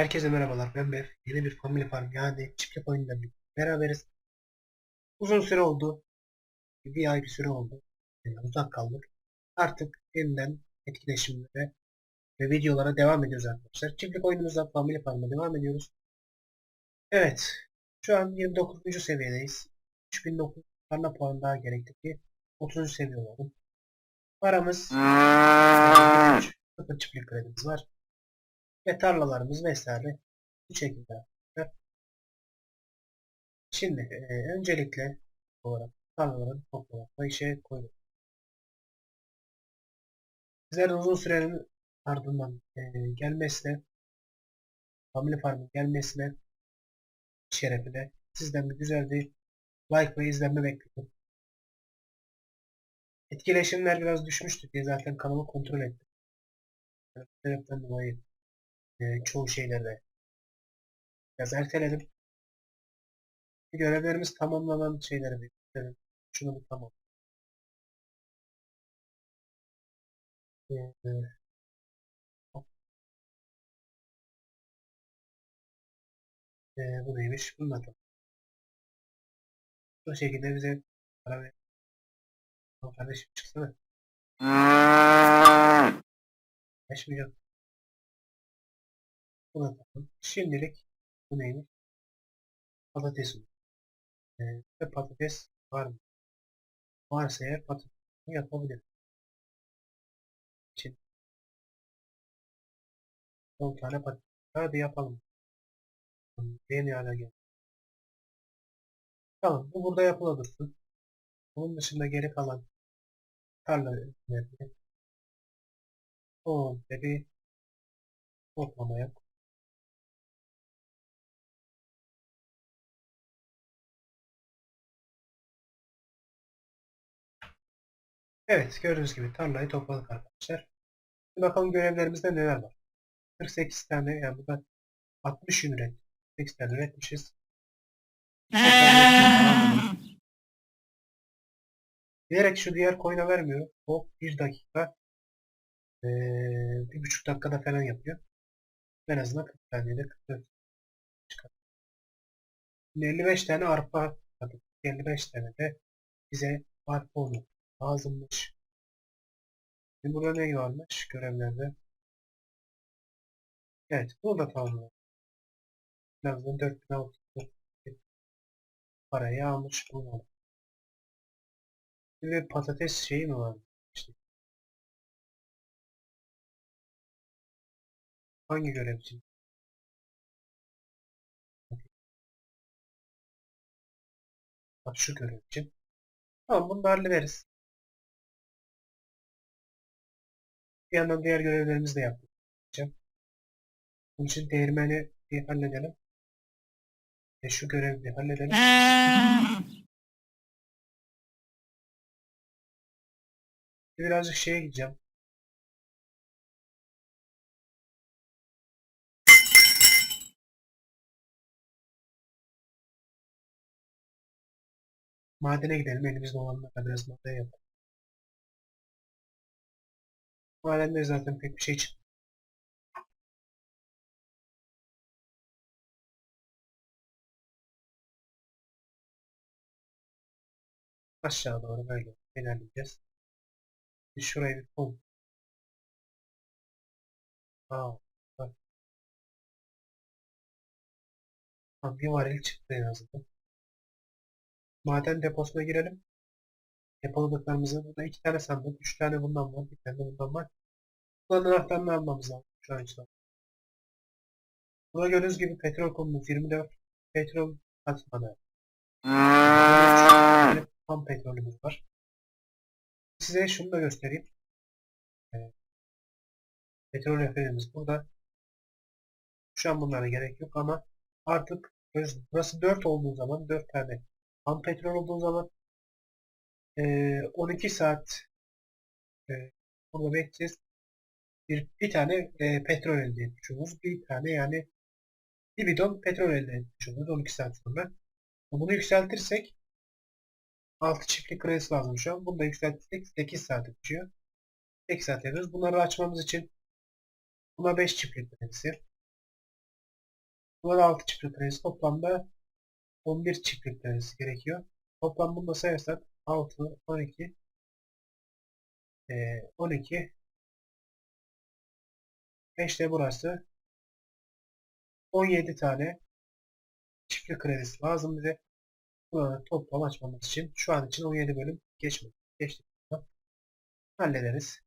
Herkese merhabalar ben Bev. Yeni bir Family Farm yani çiftlik oyunlarıyla beraberiz. Uzun süre oldu. Bir ay bir süre oldu. Yani uzak kaldık. Artık yeniden etkileşimlere ve videolara devam ediyoruz arkadaşlar. Çiftlik oyunumuzda Family Farm'a devam ediyoruz. Evet. Şu an 29. seviyedeyiz. 3009 parla puan daha gerekli ki 30. seviye olalım. Paramız 0 çiftlik kredimiz var ve tarlalarımız vesaire bu şekilde. Şimdi e, öncelikle olarak tarlaların toplamakla işe koyduk. Sizlerin uzun sürenin ardından e, gelmesine Family Farm'ın gelmesine şerefine sizden bir güzel bir like ve izlenme bekliyorum. Etkileşimler biraz düşmüştü diye zaten kanalı kontrol ettim. Sebepten dolayı e, çoğu şeylerde biraz erteledim. Görevlerimiz tamamlanan şeyleri gösterelim. Şunu bir tamam. E, e, e, bu neymiş? Bunu da tamam. Bu şekilde bize para ver. Kardeşim çıksana. 5 milyon. Bu da tamam. Şimdilik bu neymiş? Patates mi? Ee, patates var mı? Varsa eğer patates yapabilir. Şimdi 10 tane patates. Hadi yapalım. Yeni hale gel. Tamam bu burada yapıla dursun. Bunun dışında geri kalan tarla ürünlerini komple bir toplamaya Evet gördüğünüz gibi tarlayı topladık arkadaşlar. Şimdi bakalım görevlerimizde neler var. 48 tane yani burada 60 yün ürettik. 8 tane üretmişiz. Bilerek şu diğer coin'e vermiyor. O 1 dakika ee, bir buçuk dakikada falan yapıyor. En azından 40 saniyede 44 çıkar. Şimdi 55 tane arpa yaptık. 55 tane de bize arpa unu lazımmış. Şimdi burada ne varmış görevlerde? Evet bunu da tamamladık. En azından 4600 parayı almış. Bir de patates şeyi mi var? İşte. Hangi görev için? Bak şu görev için. Tamam bunu da hallederiz. Bir yandan diğer görevlerimizi de yapacağım. Bunun için değirmeni bir halledelim. Ve şu görevi bir halledelim. Birazcık şeye gideceğim. Madene gidelim. Elimizde olanlarla biraz maden yapalım. Madende zaten pek bir şey çıkmıyor. Aşağı doğru böyle ilerleyeceğiz. Bir şuraya bir kum. Aa, bak. Tamam, bir varil çıktı en azından. Maden deposuna girelim. Depoladıklarımızı burada iki tane sandık, üç tane bundan var, bir tane bundan var. Bunların anahtarını almamız lazım şu an için. Burada gördüğünüz gibi petrol konumuz 24. Petrol katmanı. Tam petrolümüz var. Size şunu da göstereyim. Evet. Petrol referimiz burada. Şu an bunlara gerek yok ama artık burası 4 olduğu zaman 4 tane ham petrol olduğu zaman e, 12 saat e, burada bekleyeceğiz. Bir, bir tane e, petrol elde etmiş oluruz. Bir tane yani bir bidon petrol elde etmiş oluruz 12 saat sonra. Bunu yükseltirsek 6 çiftlik kredisi lazım şu an. Bunu da yükseltirsek 8 saat geçiyor. 8 saat yapıyoruz. Bunları açmamız için buna 5 çiftlik kredisi. Burada 6 çiftlik kredisi. Toplamda 11 çiftlik kredisi gerekiyor. Toplam bunu da sayarsak 6, 12, eee, 12, 5 de burası. 17 tane çiftlik kredisi lazım bize. Burada toplam açmamız için şu an için 17 bölüm geçmedi. Geçtik. Hallederiz.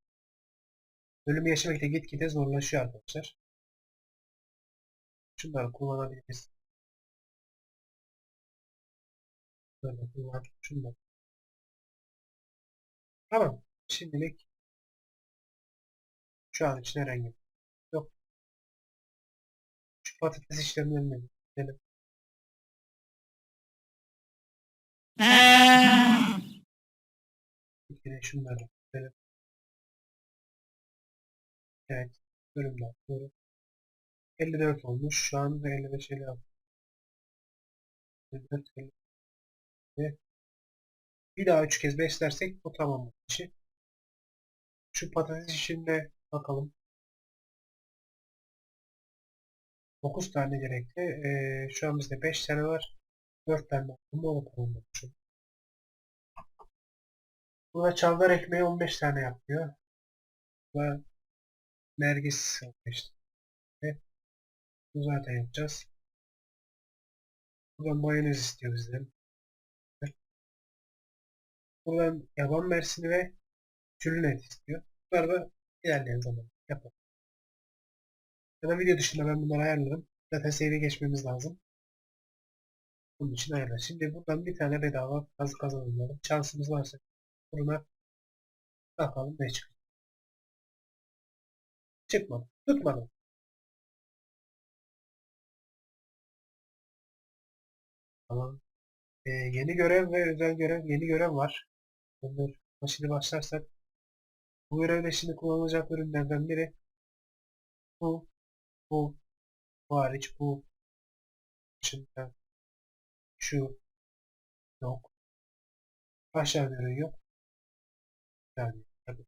Bölümü yaşamak da gitgide zorlaşıyor arkadaşlar. Şunları kullanabiliriz. Böyle kullan. Şunları. Tamam. Şimdilik şu an için herhangi bir yok. Şu patates işlemlerini gidelim. Bir kere şunları gidelim. Evet. Bölümler. Doğru. 54 olmuş. Şu an 55 56. 54 55. Bir daha 3 kez beslersek bu tamam işi. Şu patates işine bakalım. 9 tane gerekli. Ee, şu an bizde 5 tane var. 4 tane. Bunu da tamamlamışım. Burada çavdar ekmeği 15 tane yapıyor. Ve nergis 15 tane. Bu zaten yapacağız. Buradan mayonez istiyor bizden. Buradan yaban mersini ve çürün et istiyor. Bunları da ilerleyen zaman yapalım. Ya da video dışında ben bunları ayarlarım. Zaten save geçmemiz lazım. Bunun için ayarlar. Şimdi buradan bir tane bedava kazı kazanalım. Şansımız varsa buruna bakalım ne çıkıyor. Çıkmadı. Tutmadı. Tamam. Ee, yeni görev ve özel görev, yeni görev var. Bunlar şimdi başlarsak bu görevde şimdi kullanılacak ürünlerden biri bu, bu, bu hariç bu dışında şu yok. Aşağı ürün yok. Yani tabii.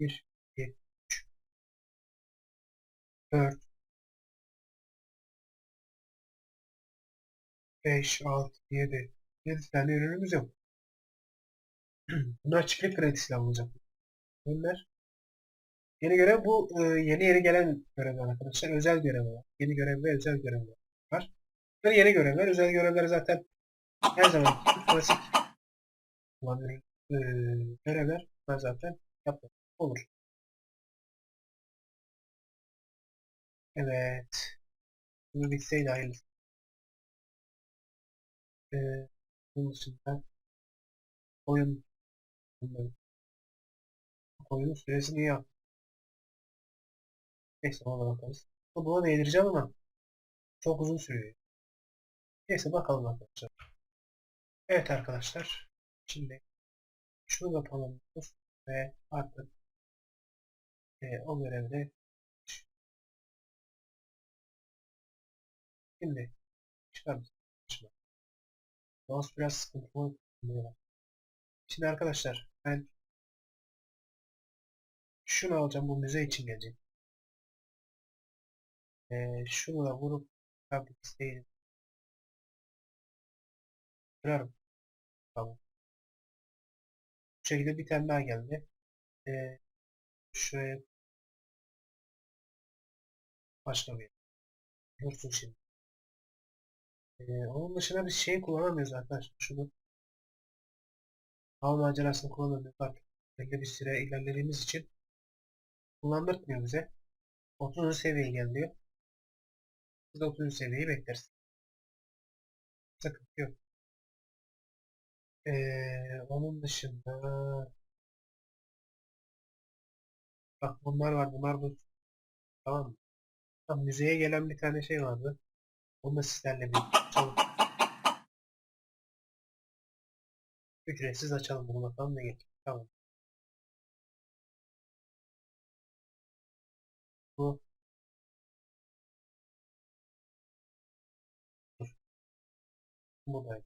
1, 2, 3, 4, 5, 6, 7, 7 tane ürünümüz yok. Bunlar çiftlik kredisiyle alınacak. Bunlar yeni görev bu e, yeni yeni gelen görevler arkadaşlar. Özel görevler. Yeni görev ve özel görevler var. Bunlar yeni görevler. Özel görevler zaten her zaman klasik olan e, görevler. Bunlar zaten yapmak olur. Evet. Bunu bitseydi hayırlısı. E, bunun dışında oyun oyunun süresini yap. Neyse ona bakarız. Buna değdireceğim ama çok uzun sürüyor. Neyse bakalım arkadaşlar. Evet arkadaşlar. Şimdi şunu tamamlıyoruz ve artık e, o görevde şimdi çıkarız. Mouse biraz sıkıntılı. Şimdi arkadaşlar ben şunu alacağım bu müze için gelecek. Ee, şunu da vurup tabii isteği kırarım. Tamam. Bu şekilde bir tane daha geldi. Ee, şuraya başka bir dursun şimdi. Ee, onun dışında bir şey kullanamıyoruz arkadaşlar. Şunu Hava macerasını kullanamıyoruz artık. Belli bir süre ilerlediğimiz için kullandırtmıyor bize. 30. seviyeye geliyor. Biz de 30. seviyeyi bekleriz. Sıkıntı yok. Ee, onun dışında bak bunlar var bunlar bu tamam mı? Tam müzeye gelen bir tane şey vardı. Onu da sizlerle bir çabuk ücretsiz açalım bunu bakalım ne gelecek. Tamam. Bu. Bu da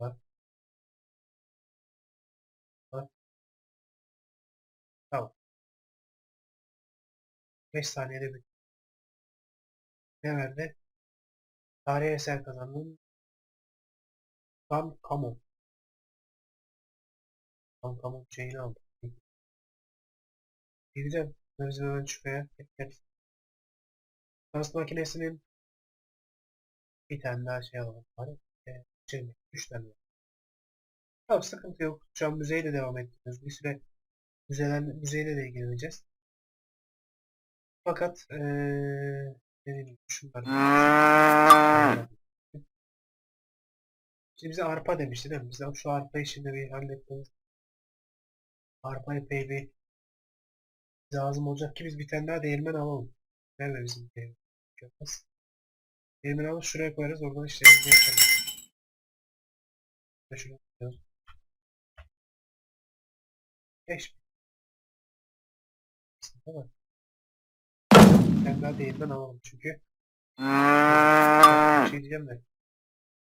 Bak. Bak. Tamam. 5 saniyede bir Ne verdi? Tarihi eser kazandın. Tam kamu. Tam kamu şeyini aldım. Gideceğim. Biz hemen şuraya bekleriz. Dans makinesinin bir tane daha şey alalım. Var. E, şey, üç tane. Tamam sıkıntı yok. Şu an müzeyle devam ediyoruz. Bir süre müzeler, müzeyle de ilgileneceğiz. Fakat eee dediğim gibi şunları Şimdi bize arpa demişti değil mi? Biz şu arpa işini bir halletmemiz. Arpa epey bir lazım olacak ki biz bir tane daha değirmen alalım. Nerede bizim değirmen? Görmez. Değirmen alıp şuraya koyarız. Oradan işlerimizi yaparız. Şuraya koyuyoruz. Beş. Değil mi? Bir tane daha değirmen alalım çünkü. Bir şey diyeceğim de.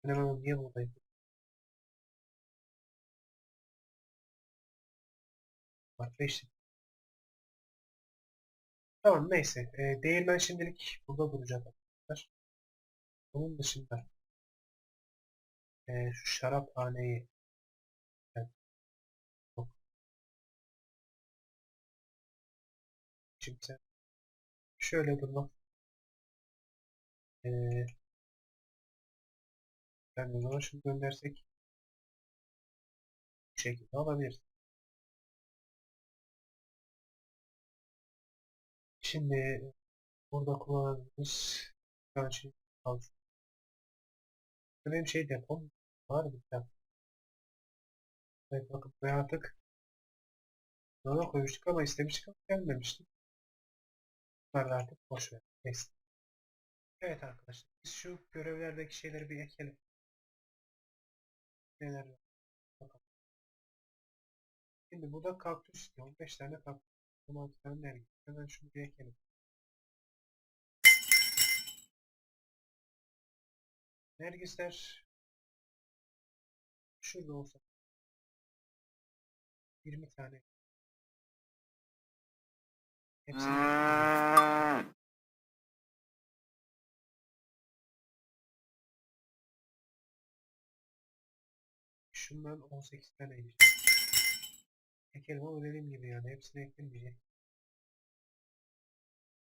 Ben onu niye buradayım? Bak 5 Tamam neyse. E, değirmen şimdilik burada duracak arkadaşlar. Onun dışında e, şu şaraphaneyi yok. Şimdi şöyle durmak e, ben o zaman şunu göndersek bu şekilde alabiliriz. Şimdi burada kullandığımız şey aldım. Benim şey depom var bir tane. Evet bakın buraya artık Yola koymuştuk ama istemiştik ama gelmemiştik. Bunlarla artık boş ver. Neyse. Evet arkadaşlar biz şu görevlerdeki şeyleri bir ekelim. Neler var? Bakalım. Şimdi burada kaktüs istiyor. 15 tane kaktüs. 16 tane nergis. Hemen şunu bir ekelim. Nergisler şurada olsa 20 tane. Hepsini Şundan 18 tane. Ekelim ama dediğim gibi yani hepsini eklemeyecek.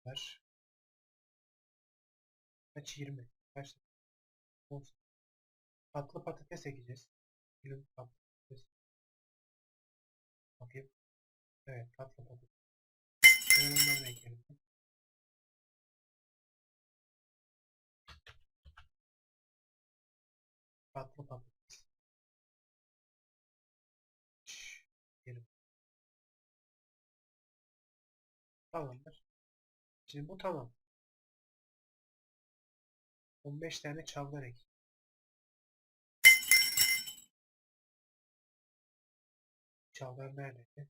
Ver. Kaç 20? Kaç? 18. Tatlı patates ekeceğiz. Dilim tatlı patates. Bakayım. Evet tatlı patates. Ben ondan da ekelim. Tatlı patates. Tamamdır. Şimdi bu tamam. 15 tane çavdar ek. Çavdar neredeydi?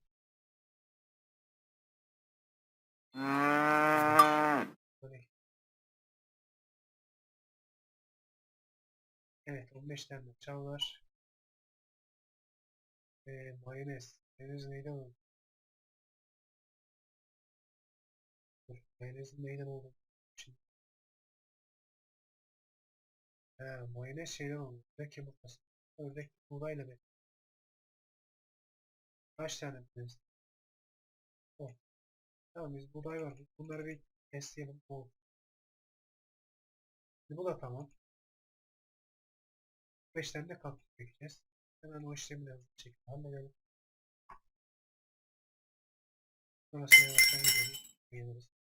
Evet 15 tane çavdar. Ee, mayonez. Mayonez neyden oldu? Mayonezin neyden oldu? Şimdi. Ha, mayonez şeyden oldu. Ördek yumurtası. Ördek buğdayla be. Kaç tane mayonez? 10. Tamam biz buğday var. Bunları bir besleyelim. 10. Bu da tamam. 5 tane de kaktüs ekeceğiz. Hemen o işlemi de hızlı şekilde halledelim. Sonrasında yavaştan gidelim. Geliriz.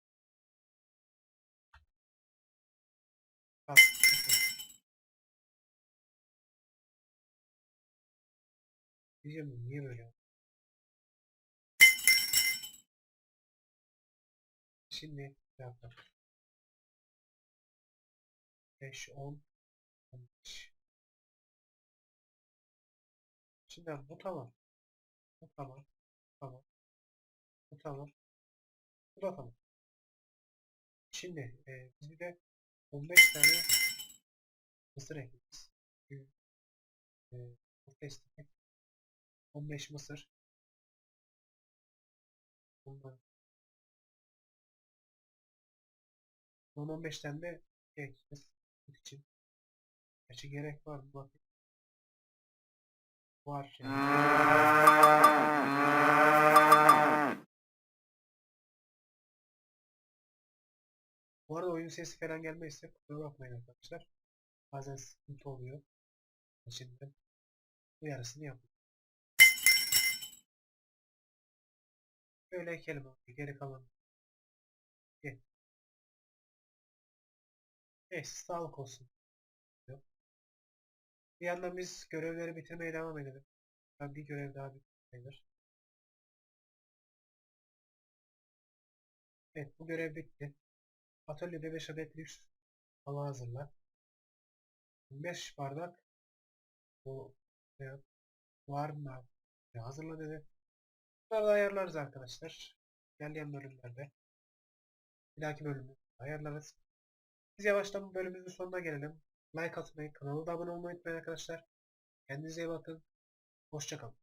Diyeceğim niye böyle? Şimdi ne yapalım? 5, 10, 15. Şimdi bu tamam. Bu tamam. Tamam. Bu tamam. Bu da tamam. Şimdi e, biz bir de 15 tane mısır ekleyeceğiz. E, burada istedik. 15 mısır. Bundan. Son 15 tane de ekeceğiz. Süt için. Gerçi gerek var mı? Var yani. Bu arada oyun sesi falan gelmezse kusura bakmayın arkadaşlar. Bazen sıkıntı oluyor. Şimdi uyarısını yapın. Böyle ekelim abi. Geri kalan. Gel. Neyse sağlık olsun. Bir yandan biz görevleri bitirmeye devam edelim. Ben bir görev daha bitirmeyler. Evet bu görev bitti. Atölyede 5 adet lüks hava hazırla. 5 bardak bu yap- var mı? Hazırla dedi. Bunları da ayarlarız arkadaşlar. İlerleyen bölümlerde. Bir dahaki bölümde ayarlarız. Biz yavaştan bu bölümümüzün sonuna gelelim. Like atmayı, kanala da abone olmayı unutmayın arkadaşlar. Kendinize iyi bakın. Hoşçakalın.